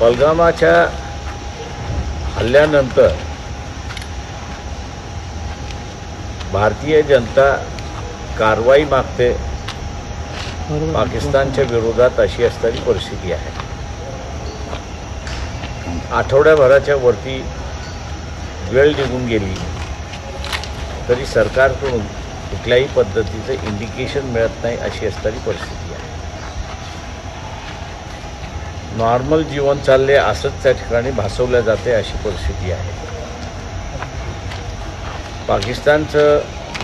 पलगामाच्या हल्ल्यानंतर भारतीय जनता कारवाई मागते. पाकिस्तानच्या विरोधात अशी असणारी परिस्थिती आहे. आठवड्याभराच्या वरती वेळ निघून गेली तरी सरकारकडून कुठल्याही पद्धतीचं इंडिकेशन मिळत नाही अशी असणारी परिस्थिती आहे नॉर्मल जीवन चालले असंच त्या ठिकाणी भासवलं जाते अशी परिस्थिती आहे. पाकिस्तानचं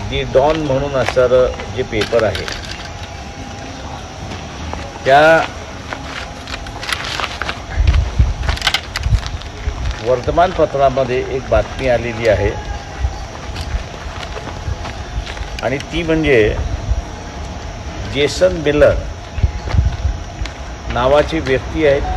दी डॉन म्हणून असणारं जे पेपर आहे त्या वर्तमानपत्रामध्ये एक बातमी आलेली आहे. आणि ती म्हणजे जेसन बिलर नावाची व्यक्ती आहेत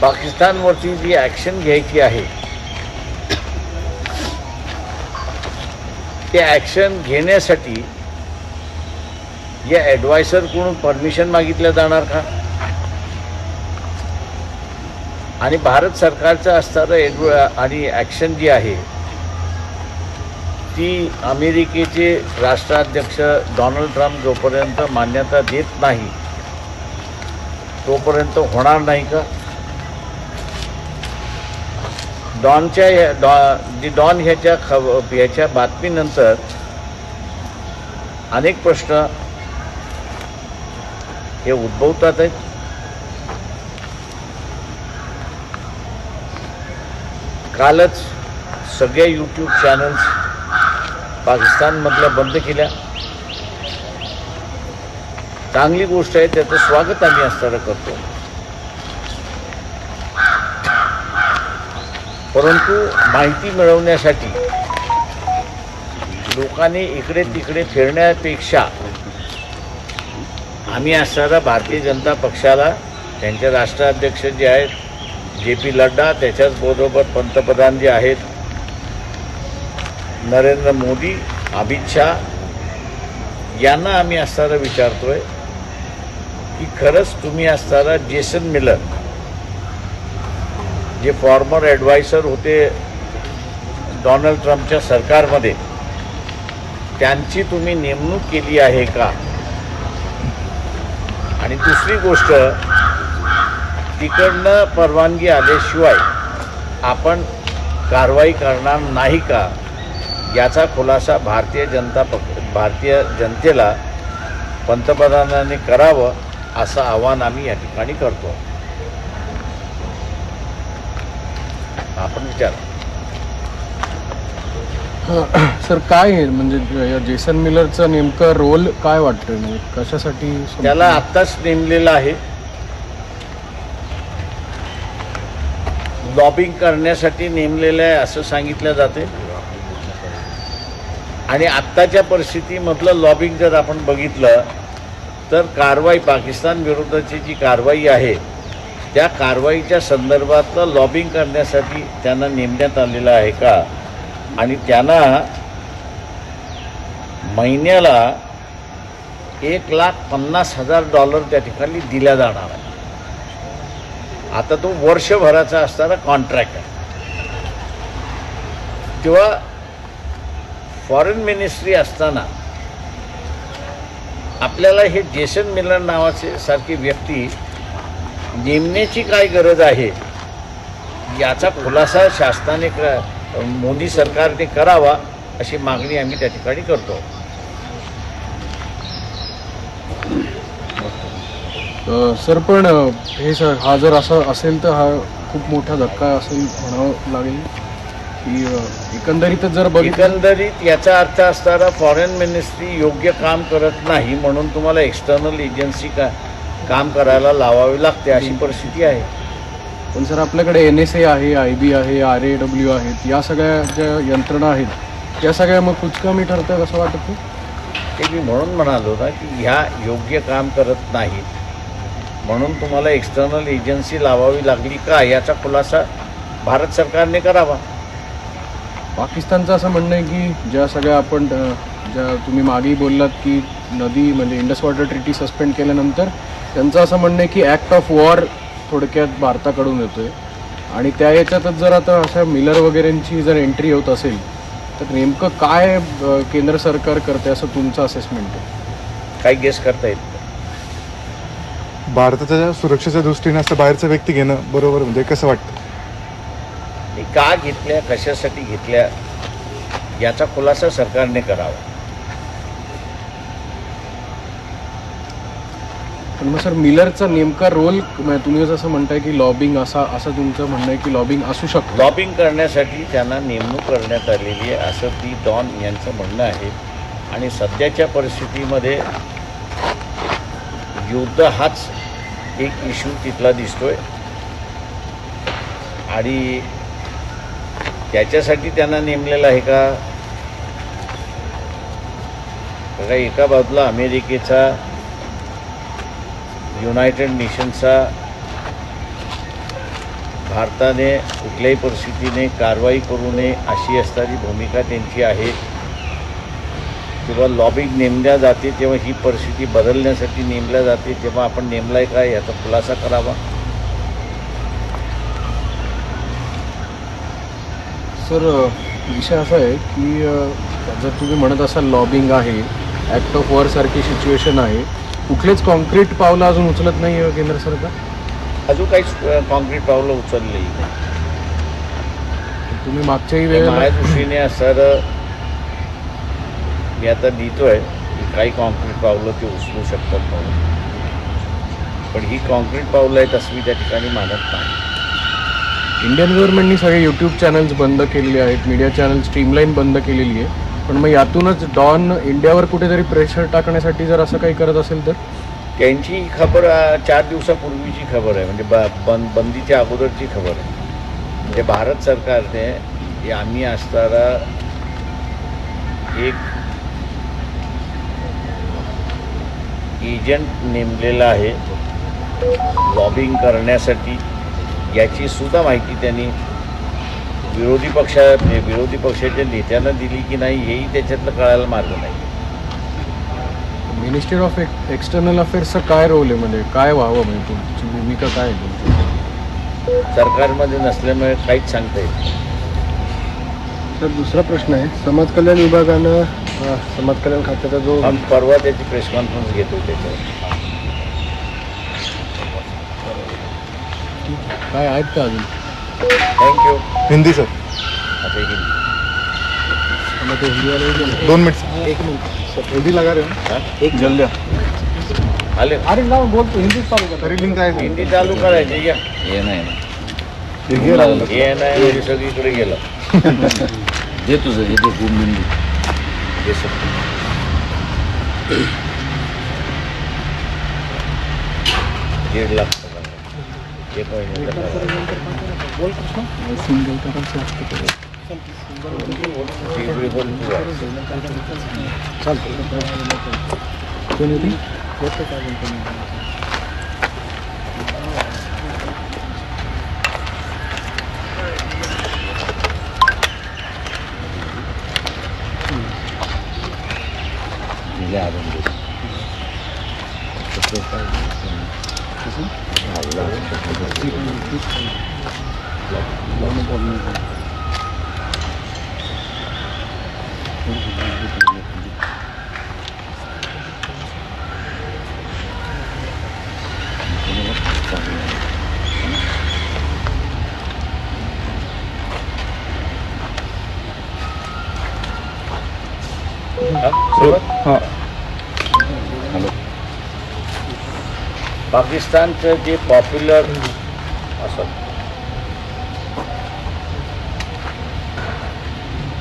पाकिस्तानवरती जी ॲक्शन घ्यायची आहे ते ॲक्शन घेण्यासाठी या ॲडवायसरकडून परमिशन मागितलं जाणार का? आणि भारत सरकारचं असणारं एडव आणि ॲक्शन जी आहे ती अमेरिकेचे राष्ट्राध्यक्ष डोनाल्ड ट्रम्प जोपर्यंत मान्यता देत नाही तोपर्यंत होणार नाही का? डॉनच्या ह्या- डॉ दी डॉन ह्याच्या खब ह्याच्या बातमीनंतर अनेक प्रश्न हे उद्भवतात आहेत. कालच सगळ्या यूट्यूब चॅनल्स पाकिस्तानमधल्या बंद केल्या. चांगली गोष्ट आहे त्याचं स्वागत आम्ही असताना करतो. परंतु माहिती मिळवण्यासाठी लोकांनी इकडे तिकडे फिरण्यापेक्षा आम्ही असणारा भारतीय जनता पक्षाला त्यांचे राष्ट्राध्यक्ष जे आहेत जे पी लड्डा त्याच्याचबरोबर पंतप्रधान जे आहेत नरेंद्र मोदी अमित शहा यांना आम्ही असणारा विचारतोय की खरंच तुम्ही असणारा जेसन मिलर जे फॉर्मर ॲडवायसर होते डोनाल्ड ट्रम्पच्या सरकारमध्ये त्यांची तुम्ही नेमणूक केली आहे का? आणि दुसरी गोष्ट तिकडनं परवानगी आल्याशिवाय आपण कारवाई करणार नाही का? याचा खुलासा भारतीय जनता पक्ष भारतीय जनतेला पंतप्रधानांनी करावं असं आव्हान आम्ही या ठिकाणी करतो. आपण विचारा. सर काय आहे म्हणजे जेसन मिलरचं नेमकं रोल काय वाटतं म्हणजे कशासाठी त्याला आत्ताच नेमलेलं आहे. लॉबिंग करण्यासाठी नेमलेलं आहे असं सांगितलं जाते. आणि आत्ताच्या परिस्थितीमधलं लॉबिंग जर आपण बघितलं तर कारवाई पाकिस्तान विरोधाची जी कारवाई आहे त्या कारवाईच्या संदर्भातलं लॉबिंग करण्यासाठी त्यांना नेमण्यात आलेलं आहे का? आणि त्यांना महिन्याला एक लाख पन्नास हजार डॉलर त्या ठिकाणी दिल्या जाणार आहे. आता तो वर्षभराचा असणारा कॉन्ट्रॅक्ट आहे. तेव्हा फॉरेन मिनिस्ट्री असताना आपल्याला हे जेसन मिलर नावाचे सारखी व्यक्ती नेमण्याची काय गरज आहे? याचा खुलासा शासनाने मोदी सरकारने करावा अशी मागणी आम्ही त्या ठिकाणी करतो. सर पण हे सर हा जर असं असेल तर हा खूप मोठा धक्का असेल म्हणावं लागेल की एकंदरीतच जर बघितलं एकंदरीत याचा अर्थ असणारा फॉरेन मिनिस्ट्री योग्य काम करत नाही म्हणून तुम्हाला एक्सटर्नल एजन्सी का काम करायला लावावी लागते अशी परिस्थिती आहे. पण सर आपल्याकडे एन एस ए आहे आय बी आहे आर ए डब्ल्यू आहेत या सगळ्या ज्या यंत्रणा आहेत त्या सगळ्या मग कुचकामी ठरतात असं वाटत नाही? ते मी म्हणून म्हणालो ना की ह्या योग्य काम करत नाहीत. म्हणून तुम्हाला एक्सटर्नल एजन्सी लावावी लागली का? याचा खुलासा भारत सरकारने करावा. पाकिस्तानचं असं म्हणणं आहे की ज्या सगळ्या आपण ज्या तुम्ही मागेही बोललात की नदी म्हणजे इंडस वॉटर ट्रिटी सस्पेंड केल्यानंतर त्यांचं असं म्हणणं आहे की ॲक्ट ऑफ वॉर थोडक्यात भारताकडून येतोय. आणि त्या याच्यातच जर आता अशा मिलर वगैरेंची जर एंट्री होत असेल तर नेमकं काय केंद्र सरकार करते असं तुमचं असेसमेंट आहे? काही गेस करता येत नाही. भारताच्या सुरक्षेच्या दृष्टीने असं बाहेरचा व्यक्ती घेणं बरोबर म्हणजे कसं वाटतं? का घेतल्या कशासाठी घेतल्या याचा खुलासा सरकारने करावा. पण मग सर मिलरचा नेमका रोल तुम्ही जसं म्हणताय की लॉबिंग असा असं तुमचं म्हणणं आहे की लॉबिंग असू शकतं. लॉबिंग करण्यासाठी त्यांना नेमणूक करण्यात आलेली आहे असं ती डॉन यांचं म्हणणं आहे. आणि सध्याच्या परिस्थितीमध्ये युद्ध हाच एक इश्यू तिथला दिसतोय. आणि त्याच्यासाठी त्यांना नेमलेलं आहे का? एका बाजूला अमेरिकेचा युनायटेड नेशनचा भारताने कुठल्याही परिस्थितीने कारवाई करू नये अशी असणारी भूमिका त्यांची आहे. किंवा लॉबिंग नेमल्या जाते तेव्हा ही परिस्थिती बदलण्यासाठी नेमल्या जाते तेव्हा आपण नेमलाय काय याचा खुलासा करावा? सर विषय असा आहे की जर तुम्ही म्हणत असाल लॉबिंग आहे ॲक्ट ऑफ वॉरसारखी सिच्युएशन आहे कुठलेच कॉन्क्रीट पावलं अजून उचलत नाही आहे केंद्र सरकार. अजून काहीच कॉन्क्रीट पावलं उचललेली नाही. तुम्ही मागच्याही वेळेला माझ्या दृष्टीने असं मी आता लिहितोय की काही कॉन्क्रीट पावलं ते उचलू शकतात म्हणून. पण ही कॉन्क्रीट पावलं आहेत असं मी त्या ठिकाणी मानत नाही. इंडियन गव्हर्नमेंटनी सगळे यूट्यूब चॅनल्स बंद केलेले आहेत मीडिया चॅनल स्ट्रीमलाईन बंद केलेली आहे पण मग यातूनच डॉन इंडियावर कुठेतरी प्रेशर टाकण्यासाठी जर असं काही करत असेल तर? त्यांची ही खबर चार दिवसापूर्वीची खबर आहे. म्हणजे ब बंद बंदीच्या अगोदरची खबर आहे. म्हणजे भारत सरकारने हे आम्ही असणारा एक एजंट नेमलेला आहे. लॉबिंग करण्यासाठी. याची सुद्धा माहिती त्यांनी विरोधी पक्षा म्हणजे विरोधी पक्षाच्या नेत्यांना दिली की नाही हेही त्याच्यातलं कळायला मार्ग नाही. मिनिस्ट्री ऑफ एक्सटर्नल अफेअर्सचा काय रोल आहे? म्हणजे काय व्हावं? म्हणजे तुमची भूमिका काय आहे तुमची? सरकारमध्ये नसल्यामुळे काहीच सांगता येत नाही. सर दुसरा प्रश्न आहे. समाज कल्याण विभागानं समाज कल्याण खात्याचा जो आम्ही परवा त्याची प्रेस कॉन्फरन्स घेतो त्याच्यावर. काय आहेत का अजून? Thank you Hindi sir. आता हिंदी. मग ते हिंदीवाले गेले. दोन मिनट एक मिनिट हिंदी लगा रहे हो हा? एक जल्दी आले अरे ना बोलतो हिंदीच चालू कर। तरी लिंक आहे हिंदी चालू करायची या हे? नाही। ना हे लागलं. हे नाही म्हणजे सगळीकडे गेलं। दे तुझं हे दे दोन मिनिट हे सगळं. दीड लाख पगार. एक महिन्याचा पगार. सिंगल करायचं असतं ती वेळ बोल तू आहे. कोण येते दिले आपण दे. हा? सुरुवात? हॅलो पाकिस्तानचं जे पॉप्युलर असं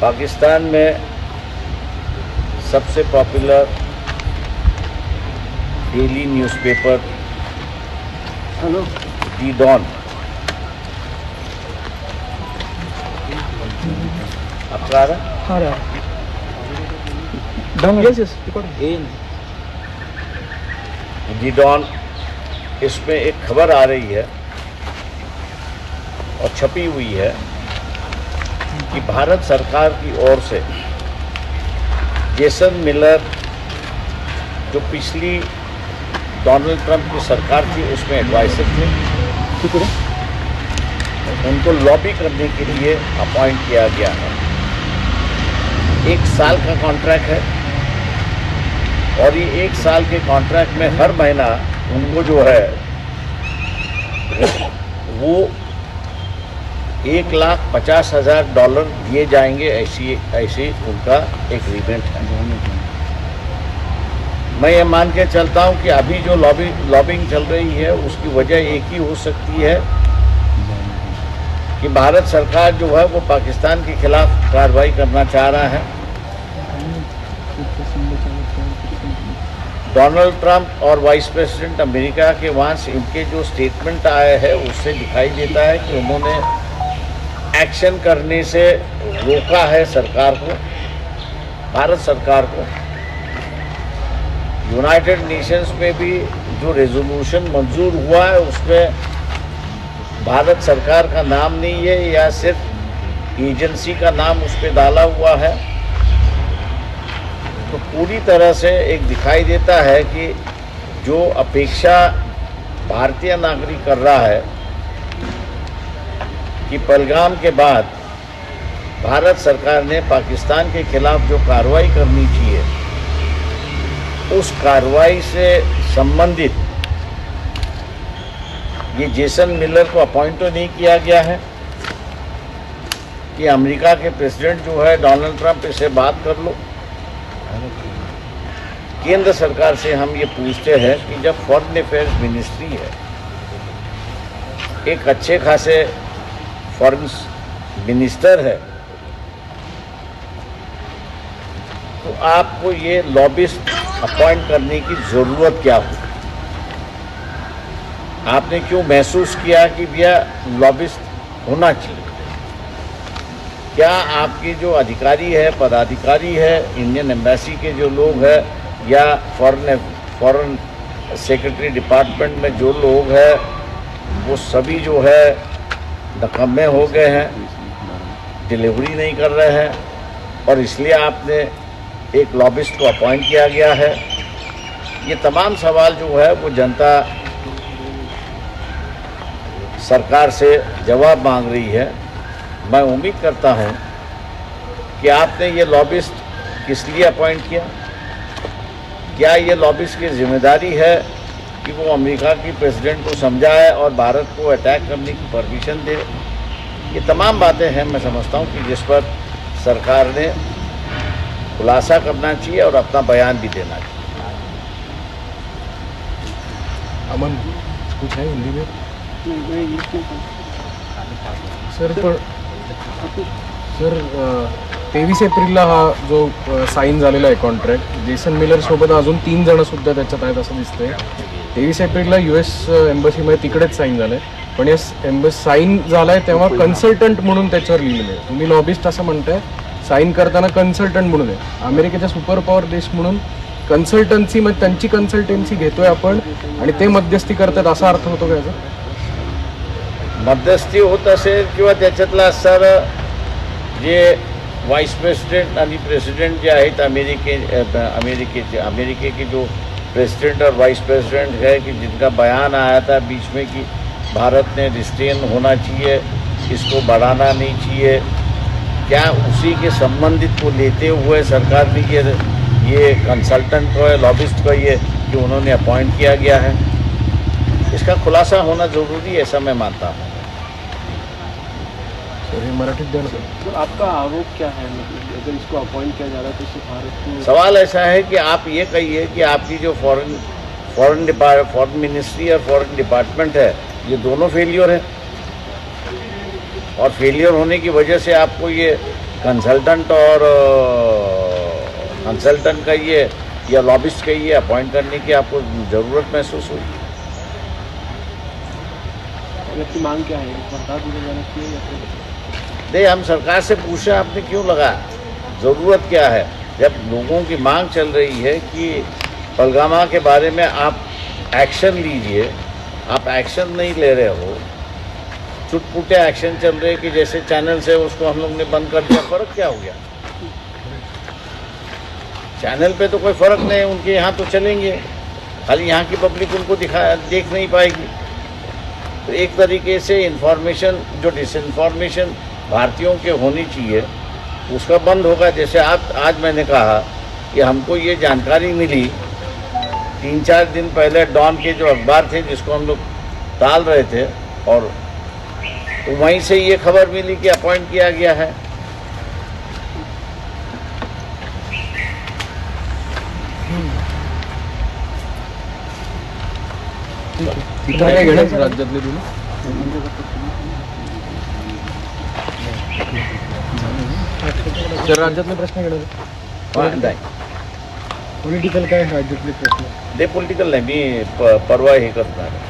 पाकिस्तान में सबसे popular daily newspaper hello the Dawn आपका आ रहा यस दी डॉन इसमें एक खबर आ रही है और छपी हुई है। कि भारत सरकार की ओर से जेसन मिलर जो पिछली डोनाल्ड ट्रंप की सरकार थी उसमें एडवाइजर थे। उनको लॉबी करने के लिए अपॉइंट किया गया है। एक साल का कॉन्ट्रैक्ट है और ये एक साल के कॉन्ट्रैक्ट में हर महीना उनको जो है वो एक लाख पचास हज़ार डॉलर दिए जाएँगे ऐसी ऐसी उनका एग्रीमेंट है। मैं ये मान के चलता हूँ कि अभी जो लॉबी लॉबिंग चल रही है, उसकी वजह एक ही हो सकती है कि भारत सरकार जो है, वो पाकिस्तान के खिलाफ कार्रवाई करना चाह रहा है। डोनाल्ड ट्रंप और वाइस प्रेसिडेंट अमेरिका के वहाँ से इनके जो स्टेटमेंट आए हैं, उससे दिखाई देता है कि उन्होंने एक्शन करने से रोका है सरकार को, भारत सरकार को। यूनाइटेड नेशंस में भी जो रेजोल्यूशन मंजूर हुआ है, उसमें भारत सरकार का नाम नहीं है, या सिर्फ़ एजेंसी का नाम उस पर डाला हुआ है। तो पूरी तरह से एक दिखाई देता है कि जो अपेक्षा भारतीय नागरिक कर रहा है कि पहलगाम के बाद भारत सरकार ने पाकिस्तान के खिलाफ जो कार्रवाई करनी चाहिए, उस कार्रवाई से संबंधित ये जेसन मिलर को अपॉइंट तो नहीं किया गया है कि अमेरिका के प्रेसिडेंट जो है डोनाल्ड ट्रंप इससे बात कर लो। केंद्र सरकार से हम ये पूछते हैं कि जब फॉरेन अफेयर्स मिनिस्ट्री है, एक अच्छे खासे फॉरेन मिनिस्टर है। तो आपको ये लॉबिस्ट अपॉइंट करने की ज़रूरत क्या हो? आपने क्यों महसूस किया कि भैया लॉबिस्ट होना चाहिए? क्या आपके जो अधिकारी है, पदाधिकारी है, इंडियन एम्बेसी के जो लोग हैं, या फॉरेन फॉरेन सेक्रेटरी डिपार्टमेंट में जो लोग हैं, वो सभी जो है नकम्मे हो गए हैं। डिलीवरी नहीं कर रहे हैं। और इसलिए आपने एक लॉबिस्ट को अपॉइंट किया गया है। ये तमाम सवाल जो है, वो जनता सरकार से जवाब मांग रही है। मैं उम्मीद करता हूँ कि आपने ये लॉबिस्ट किस लिए अपॉइंट किया? क्या ये लॉबिस्ट की ज़िम्मेदारी है कि वो अमेरिका की प्रेसिडेंट को समझाए और भारत को अटैक करने की परमिशन दे। ये तमाम बातें हैं मैं समझता हूँ कि जिस पर सरकार ने खुलासा करना चाहिए और अपना बयान भी देना चाहिए। अमन कुछ है हिंदी में? सर पण सर तेवीस एप्रिलला हा जो साईन झालेला आहे कॉन्ट्रॅक्ट जेसन मिलर सोबत अजून तीन जण सुद्धा त्याच्यात आहेत असं दिसतंय. तेवीस एप्रिलला यू एस एम्बसीमध्ये तिकडेच साईन झालंय. पण या एम्बस साईन झालाय तेव्हा कन्सल्टंट म्हणून त्याच्यावर लिहिलेलं आहे. तुम्ही लॉबिस्ट असं म्हणताय साईन करताना कन्सल्टंट म्हणून आहे. अमेरिकेच्या सुपर पॉवर देश म्हणून कन्सल्टन्सी मग त्यांची कन्सल्टन्सी घेतोय आपण आणि ते मध्यस्थी करतात असा अर्थ होतो का याचा? मध्यस्थी होत असेल किंवा त्याच्यातला असणारं जे वाइस प्रेसिडेंट आणि प्रेसिडेंट जे आहेत अमेरिके अमेरिकेचे अमेरिके के जो प्रेसिडेंट और वाइस प्रेसिडेंट है कि जिनका बयान आया था बीच में कि भारत ने रिस्टेन होना चाहिए, इसको बढ़ाना नहीं चाहिए। क्या उसी के संबंधित को लेते हुए सरकार ने ये ये कंसल्टेंट को है लॉबिस्ट को ये कि उन्होंने अपॉइंट किया गया है। इसका खुलासा होना ज़रूरी है, ऐसा मैं मानता हूँ। ना तो आपका आरोप क्या है? मतलब अगर इसको अपॉइंट किया जा रहा है तो इससे भारत को सवाल ऐसा है कि आप ये कहिए कि आपकी जो foreign foreign depart foreign ministry और फॉरेन डिपार्टमेंट है ये दोनों फेलियर है। और फेलियर होने की वजह से आपको ये कंसल्टेंट और कंसल्टेंट का ये या लॉबिस्ट का ये अपॉइंट करने की आपको ज़रूरत महसूस हुई? आपकी मांग क्या है? दे, हम सरकार से पूछे, आपने क्यों लगाया ज़रूरत क्या है? जब लोगों की मांग चल रही है कि पलगामा के बारे में आप एक्शन लीजिए, आप एक्शन नहीं ले रहे हो, चुटपुटे एक्शन चल रहे कि जैसे चैनल से उसको हम लोग ने बंद कर दिया, फ़र्क क्या हो गया? चैनल पे तो कोई फ़र्क नहीं, उनके यहाँ तो चलेंगे, खाली यहाँ की पब्लिक उनको दिखा, देख नहीं पाएगी। तो एक तरीके से इंफॉर्मेशन जो डिसइंफॉर्मेशन भारतीयों के होनी चाहिए उसका बंद होगा। जैसे आप आज मैंने कहा कि हमको ये जानकारी मिली तीन चार दिन पहले डॉन के जो अखबार थे जिसको हम लोग टाल रहे थे और तो वहीं से ये खबर मिली कि अपॉइंट किया गया है। काय राज्यातले तुम्ही तर राज्यातले प्रश्न घेणार पॉलिटिकल काय राज्यातले प्रश्न? ते पॉलिटिकल नाही मी प- परवा हे करणार